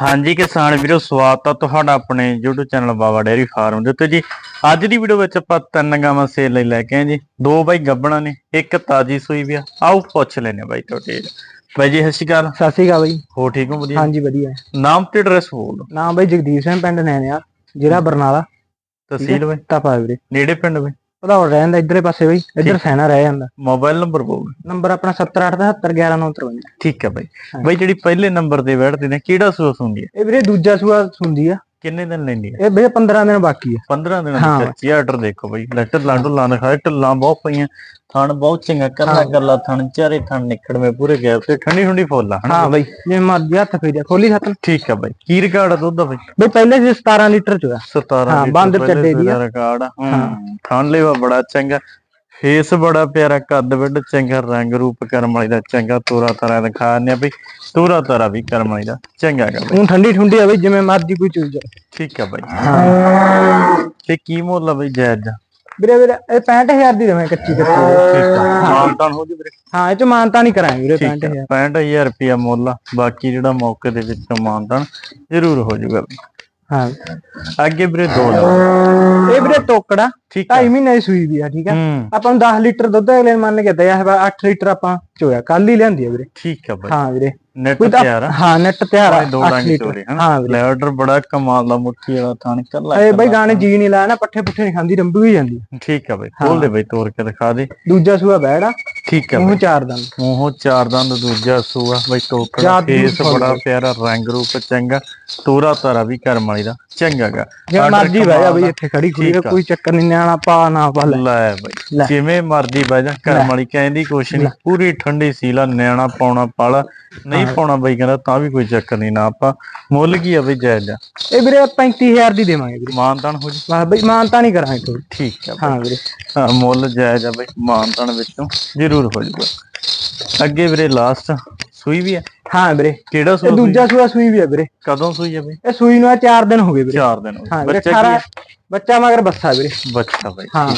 ਹਾਂਜੀ ਕਿਸਾਨ ਵੀਰੋ ਸਵਾਗਤ ਆ ਤੁਹਾਡਾ ਆਪਣੇ YouTube channel Baba dairy farm ਦੇ ਉੱਤੇ ਜੀ। ਅੱਜ ਦੀ ਵੀਡੀਓ ਵਿੱਚ ਆਪਾਂ ਤਿੰਨ ਗਾਵਾਂ ਸੇਲ ਲਈ ਲੈ ਕੇ ਆਏ ਜੀ। ਦੋ ਬਾਈ ਗੱਬਣਾ ਨੇ ਇੱਕ ਤਾਜੀ ਸੂਈ ਵੀ ਆ। ਆਓ ਪੁੱਛ ਲੈਨੇ ਬਾਈ ਤੁਹਾਡੇ ਬਾਈ ਜੀ ਸਤਿ ਸ਼੍ਰੀ ਅਕਾਲ। ਸਤਿ ਸ਼੍ਰੀ ਅਕਾਲ ਬਾਈ। ਹੋ ਠੀਕ ਹੋ? ਵਧੀਆ? ਹਾਂਜੀ ਵਧੀਆ। ਨਾਮ ਤੇ ਐਡਰੈਸ ਬੋਲ ਨਾਮ ਬਾਈ ਜਗਦੀਪ ਸਿੰਘ ਪਿੰਡ ਨੈਣਿਆ ਜ਼ਿਲ੍ਹਾ ਬਰਨਾਲਾ। ਤਹਿਸੀਲ ਬਾਈ। ਤਪਾ ਵੀਰੇ। ਨੇੜੇ ਪਿੰਡ ਬਾਈ? ਉਹਦਾ ਹੋਰ ਰਹਿੰਦਾ ਇਧਰਲੇ ਪਾਸੇ ਬਾਈ ਇੱਧਰ ਸੈਨਾ ਰਹਿ ਜਾਂਦਾ। ਮੋਬਾਈਲ ਨੰਬਰ ਬੋਲ। ਨੰਬਰ ਆਪਣਾ 7877119953 ਠੀਕ ਹੈ ਬਾਈ। ਬਾਈ ਜਿਹੜੀ ਪਹਿਲੇ ਨੰਬਰ ਤੇ ਬੈਠਦੇ ਨੇ ਕਿਹੜਾ ਸੂਸ ਹੁੰਦੀ ਹੈ? ਇਹ ਵੀਰੇ ਦੂਜਾ ਸੂਆ ਹੁੰਦੀ ਆ। ਕਿੰਨੇ ਦਿਨ ਲੈਂਦੀ ਹੈ ਇਹ ਵੀਰੇ 15 ਦਿਨ ਬਾਕੀ ਆ। 15 ਦਿਨਾਂ ਹਾਂ। ਦੀ ਕੱਚੀ ਆਰਡਰ ਦੇਖੋ ਬਾਈ। ਲੈਟਰ ਲਾਂਡੋ ਲਾਂ ਦਿਖਾਏ ਢੱਲਾਂ ਬਹੁਤ ਪਈਆਂ। ਥਣ ਬਹੁਤ ਚੰਗਾ ਕਰਲਾ ਕਰਲਾ ਥਣ ਚਾਰੇ ਥਣ ਨਿਕੜਵੇਂ ਪੂਰੇ ਗੈਪ ਤੇ ਠੰਡੀ ਠੰਡੀ ਫੁੱਲ ਹਾਂ ਬਾਈ? ਜਿਵੇਂ ਮਰਜ਼ੀ ਹੱਥ ਫੇਰਿਆ ਖੋਲੀ ਹੱਥ। ਠੀਕ ਆ ਬਾਈ। ਕੀ ਰਿਕਾਰਡ ਆ ਦੁੱਧ ਦਾ ਬਾਈ? ਬਈ ਪਹਿਲੇ ਸੀ 17 ਲੀਟਰ ਚ ਹੋਇਆ। 17 ਹਾਂ, ਪਹਿਲੇ ਚੱਡੇ ਦੀ ਰਿਕਾਰਡ ਹੂੰ। ਥਣ ਲੈਵਾ ਬੜਾ ਚੰਗਾ। ਫੇਸ ਬੜਾ ਪਿਆਰਾ ਕੱਦ ਵੱਡ ਚੰਗਾ ਰੰਗ ਰੂਪ ਕਰਮ ਵਾਲੀ ਦਾ ਚੰਗਾ ਤੋਰਾ ਤਰਾ ਦਿਖਾਉਂਦੇ ਆ ਬਈ ਤੋਰਾ ਤਰਾ ਵੀ ਕਰਮ ਵਾਲੀ ਦਾ ਚੰਗਾ ਬਾਈ ਹੁਣ ਠੰਡੀ ਠੁੰਡੀ ਆ ਬਈ ਜਿਵੇਂ ਮਰਜ਼ੀ ਕੋਈ ਚੀਜ਼ ਆ ਠੀਕ ਆ ਬਾਈ। ਤੇ ਕੀ ਮੁੱਲ ਆ ਬਾਈ ਜਾਇਜ਼? ਦਾ ਵੀਰੇ ਵੀਰੇ ਇਹ 65000 ਦੀ ਦੇਵਾਂ ਕੱਚੀ ਕੱਚੀ। ਠੀਕ ਆ। ਮਾਨਤਾਨ ਹੋ ਜੀ ਵੀਰੇ। ਹਾਂ ਇਹ ਚ ਮਾਨਤਾ ਨਹੀਂ ਕਰਾਂਗੇ ਵੀਰੇ ਠੀਕ 65000 ਹੈ 65000 ਰੁਪਿਆ ਮੁੱਲ ਆ। ਬਾਕੀ ਜਿਹੜਾ ਮੌਕੇ ਦੇ ਵਿੱਚ ਮਾਨਦਾਨ ਜ਼ਰੂਰ ਹੋ ਜਾਊਗਾ। ਹਾਂ। ਅੱਗੇ ਵੀਰੇ ਦੋ ਲਓ ਇਹ ਵੀਰੇ ਟੋਕੜਾ ਠੀਕ ਹੈ 2.5 ਮਹੀਨੇ ਦੀ ਸੂਈ ਵੀ ਆ ਠੀਕ ਆ? ਹੂੰ। ਆਪਾਂ ਨੂੰ 10 ਲੀਟਰ ਦੁੱਧ ਅਗਲੇ ਮੰਨ ਕੇ ਦਇਆ ਹੈ 8 ਲੀਟਰ ਆਪਾਂ ਚੋਇਆ ਕੱਲ ਹੀ ਲਿਆਂਦੀ ਆ ਵੀਰੇ। ਠੀਕ ਹੈ ਬਾਈ। ਹਾਂ ਵੀਰੇ। ਨੈਟ ਤਿਆਰ ਆ। ਹਾਂ ਨੈਟ ਤਿਆਰ ਆ ਦੋ 8 ਡੰਗ ਚੋਰੇ ਹਾਂ ਲੈਡਰ ਬੜਾ ਕਮਾਲ ਦਾ ਮੁੱਠੀ ਵਾਲਾ ਥਾਣ ਕੱਲਾ ਇਹ ਬਈ ਗਾਣੇ ਜੀ ਨਹੀਂ ਲਾਇਆ ਨਾ ਪੱਠੇ ਪੁੱਠੇ ਨਹੀਂ ਖਾਂਦੀ ਰੰਬੂ ਹੀ ਜਾਂਦੀ ਠੀਕ ਹੈ ਬਾਈ ਖੋਲ ਦੇ ਬਾਈ ਤੋੜ ਕੇ ਦਿਖਾ ਦੇ। ਦੂਜਾ ਸੂਆ ਬੈੜਾ ਠੀਕ ਹੈ ਉਹ ਬਾਈ। ਚਾਰ ਦੰਦ। ਮੂੰਹੋਂ ਚਾਰ ਦੰਦ ਦੂਜਾ ਸੂਆ। ਬਾਈ ਦੰਦ। ਫੇਸ ਬੜਾ ਪਿਆਰਾ ਰੰਗ ਰੂਪ ਚੰਗਾ। ਤੋਰਾ ਤਾਰਾ ਵੀ ਕਰਮ ਵਾਲੀ ਦਾ ਚੰਗਾਗਾ ਜੇ ਮਰਜ਼ੀ ਬਹਿ ਜਾ ਬਈ ਇੱਥੇ ਖੜੀ ਖੁੜੀ ਆ। ਕੋਈ ਚੱਕਰ ਨਹੀਂ ਨਿਆਣਾ ਪਾ ਨਾ ਪਾ ਲੈ। ਬਾਈ। ਜਿਵੇਂ ਮਰਜ਼ੀ ਬਹਿ ਜਾ ਕਰਮ ਵਾਲੀ ਕਹਿੰਦੀ ਕੁਛ ਨਹੀਂ ਪੂਰੀ ਠੰਡੀ ਸੀਲਾ ਨਿਆਣਾ ਪਾਉਣਾ ਪਾਲਾ। ਨਹੀਂ ਪਾਉਣਾ ਬਈ ਕਹਿੰਦਾ ਤਾਂ ਵੀ ਕੋਈ ਚੱਕਰ ਨਹੀਂ ਨਾ ਆਪਾਂ ਮੁੱਲ ਕੀ ਆ ਬਈ ਜਾਇਜ਼ ਆ। ਇਹ ਵੀਰੇ 35000 ਦੀ ਦੇਵਾਂਗੇ ਵੀਰੇ। ਮਾਨਤਾਨ ਹੋ ਜੀ ਵਾਹ ਬਈ ਮਾਨਤਾ ਨਹੀਂ ਕਰਾਂਗੇ ਕੋਈ। ਠੀਕ ਆ ਹਾਂ ਵੀਰੇ। ਹਾਂ, ਮੁੱਲ ਜਾਇਜ਼ ਆ ਬਈ ਮਾਨਤਾਨ ਵਿੱਚੋਂ ਜ਼ਰੂਰ ਹੋ ਜਾਊਗਾ। ਅੱਗੇ ਵੀਰੇ ਲਾਸਟ ਸੂਈ ਵੀ ਆ? ਹਾਂ ਵੀਰੇ। ਕਿਹੜਾ ਸੂਈ? ਦੂਜਾ ਸੂਆ ਸੂਈ ਵੀ ਆ ਵੀਰੇ। ਕਦੋਂ ਸੂਈ ਆ ਬਈ? ਇਹ ਸੂਈ ਨੂੰ ਆ 4 ਦਿਨ ਹੋ ਗਏ ਵੀਰੇ। 4 ਦਿਨ ਹੋ ਹਾਂ ਗਏ ਬੱਚਾ ਕੀ 18 ਆ? ਬੱਚਾ ਮਗਰ ਬੱਸਾ ਵੀਰੇ। ਬੱਚਾ ਬਈ ਹਾਂ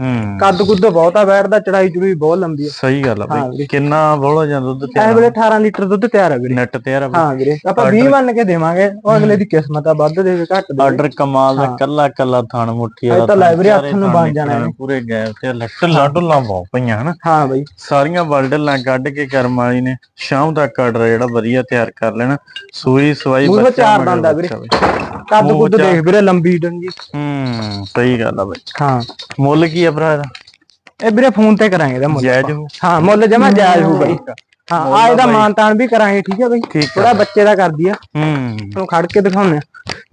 ਹੂੰ। ਕੱਦ ਕੁੱਦ ਬਹੁਤ ਆ ਬੈਠਦਾ ਚੜਾਈ ਚੜੂਈ ਬਹੁਤ ਲੰਬੀ ਆ। ਸਹੀ ਗੱਲ ਆ ਹਾਂ ਬਈ। ਕਿੰਨਾ ਬੋਲਾ ਜਾਂਦਾ ਦੁੱਧ ਇਹ ਤੇ ਵੇਲੇ 18 ਲੀਟਰ ਦੁੱਧ ਤਿਆਰ ਆ ਵੀਰੇ। ਨੈਟ ਤੇ ਆ ਹਾਂ ਵੀਰੇ ਆਪਾਂ 20 ਮੰਨ ਕੇ ਦੇਵਾਂਗੇ ਉਹ ਅਗਲੇ ਦੀ ਕਿਸਮਤ ਆ ਵੱਧ ਦੇਵੇ ਘੱਟ ਦੇਵੇ ਆਰਡਰ ਕਮਾਲ ਦਾ ਕੱਲਾ ਕੱਲਾ ਥਣ ਮੁੱਠੀ ਇਹ ਤਾਂ ਲਾਇਬ੍ਰੇਰੀ ਹੱਥ ਨੂੰ ਬਣ ਜਾਣਾ ਪੂਰੇ ਗੈਪ ਤੇ ਲੱਟ ਲਾਡੁੱਲਾਂ ਬਹੁਤ ਪਈਆਂ ਹਨਾ। ਹਾਂ ਬਈ। ਸਾਰੀਆਂ ਵਲਡਲਾਂ ਕੱਢ ਕੇ ਕਰਮ ਵਾਲੀ ਨੇ ਸ਼ਾਮ ਤੱਕ ਆਰਡਰ ਜਿਹੜਾ ਵਧੀਆ ਤਿਆਰ ਕਰ ਲੈਣਾ। ਸੂਈ ਸਵਾਈ ਬੱਚਾ ਚਾਰ ਦੰਦ ਆ ਵੀਰੇ। ਕੱਦ ਮੂੰਹ ਕੁੱਦ ਦੇਖ ਵੀਰੇ ਲੰਬੀ ਡੰਗੀ। ਹੂੰ ਸਹੀ ਗੱਲ ਆ ਬਈ। ਹਾਂ। ਮੁੱਲ ਕੀ ਆ ਭਰਾ ਇਹਦਾ? ਇਹ ਵੀਰੇ ਫੋਨ ਤੇ ਕਰਾਂਗੇ ਇਹਦਾ ਮੁੱਲ ਜਾਇਜ਼ ਹੋ ਹਾਂ ਮੁੱਲ ਜਮਾ ਜਾਇਜ਼ ਹੋਊ ਬਈ ਹਾਂ ਆ ਆ ਇਹਦਾ। ਮਾਨਤਾਨ ਵੀ ਕਰਾਂਗੇ ਠੀਕ ਹੈ ਬਈ। ਠੀਕ ਥੋੜਾ ਬੱਚੇ ਦਾ ਕਰਦੀ ਆ। ਹੂੰ। ਤੁਹਾਨੂੰ ਖੜ ਕੇ ਦਿਖਾਉਂਦੇ ਆ।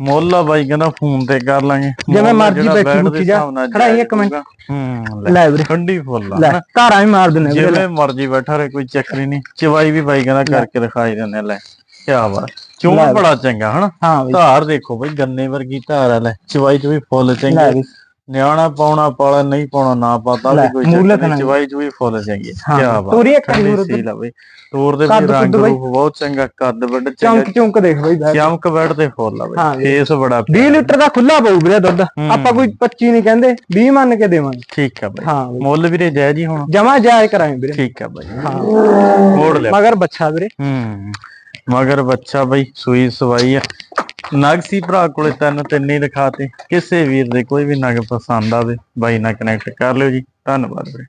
ਮੁੱਲ ਆ ਬਾਈ ਕਹਿੰਦਾ ਫੋਨ ਤੇ ਕਰ ਲਾਂਗੇ। ਜਿਵੇਂ ਮਰਜ਼ੀ ਬੈਠੀ ਬੈਠ ਜਾ, ਖੜਾਈ ਇੱਕ ਮਿੰਟ। ਹੋਊਗਾ। ਹੂੰ ਲੈ ਲੈ ਵੀਰੇ। ਠੰਡੀ ਫੁੱਲ ਆ ਲੈ। ਧਾਰਾਂ ਵੀ ਮਾਰ ਦਿੰਦੇ ਵੀਰੇ ਜਿਵੇਂ ਮਰਜ਼ੀ ਬੈਠਾ ਰਹੇ ਕੋਈ ਚੱਕਰ ਹੀ ਨਹੀਂ। ਚਵਾਈ ਵੀ ਬਾਈ ਕਹਿੰਦਾ ਕਰਕੇ ਦਿਖਾਈ ਦਿੰਦੇ ਆ, ਲੈ। ਕੀ ਬਾਤ। ਲੈ। ਬੜਾ ਚੰਗਾ ਹਨਾ? ਹਾਂ ਬਈ ਧਾਰ ਦੇਖੋ ਬਈ ਗੰਨੇ ਵਰਗੀ ਧਾਰ ਆ ਲੈ। ਚਵਾਈ ਚ ਵੀ ਫੁੱਲ ਲੈ ਚੰਗੀ। ਨਿਆਣਾ ਪਾਉਣਾ ਪਾਲਾ ਨਹੀਂ ਪਾਉਣਾ ਨਾ ਪਾਤਾ ਵੀ ਕੋਈ ਚੱਕਰ ਨਹੀਂ। ਚਵਾਈ ਚ ਵੀ ਫੁੱਲ ਚੰਗੀ। ਹਾਂ, ਕੀ ਬਾਤ। ਤੋਰੀ ਇੱਕ ਜ਼ਰੂਰ ਸੀਲ ਆ ਬਈ। ਤੋਰ ਦੇ ਕੱਦ ਵੀ ਰੰਗ ਕੁੱਦ ਬਈ। ਰੂਪ ਬਹੁਤ ਚੰਗਾ ਕੱਦ ਵੱਡ ਚੰਗਾ। ਚੌਂਕ ਚੌਂਕ ਦੇਖ ਬਈ ਬੈਠ ਚਮਕ ਬੈਠ ਤੇ ਫੁੱਲ ਆ ਹਾਂ ਬਈ ਵੀਰੇ। ਫੇਸ ਬੜਾ 20 ਲੀਟਰ ਦਾ ਖੁੱਲਾ ਪਊ ਵੀਰੇ ਦੁੱਧ। ਆਪਾਂ ਕੋਈ 25 ਨਹੀਂ ਕਹਿੰਦੇ 20 ਮੰਨ ਕੇ ਦੇਵਾਂਗੇ। ਠੀਕ ਆ ਬਈ। ਹਾਂ ਬਈ। ਮੁੱਲ ਵੀਰੇ ਜਾਇਜ਼ ਹੀ ਹੋਣਾ। ਜਮਾ ਜਾਇਜ਼ ਕਰਾਂਗੇ ਵੀਰੇ। ਠੀਕ ਆ ਬਈ। ਹਾਂ। ਮੋੜ ਲਿਆ। ਮਗਰ ਬੱਚਾ ਵੀਰੇ। ਹੂੰ। ਮਗਰ ਬੱਚਾ ਬਈ, ਸੂਈ ਸਵਾਈ ਆ। ਨਗ ਸੀ ਭਰਾ ਕੋਲੇ ਤਿੰਨ ਤਿੰਨ ਹੀ ਦਿਖਾਤੇ ਕਿਸੇ ਵੀਰ ਦੇ ਕੋਈ ਵੀ ਨਗ ਪਸੰਦ ਆਵੇ, ਬਾਈ ਨਾਲ ਕਨੈਕਟ ਕਰ ਲਿਓ ਜੀ। ਧੰਨਵਾਦ ਵੀਰੇ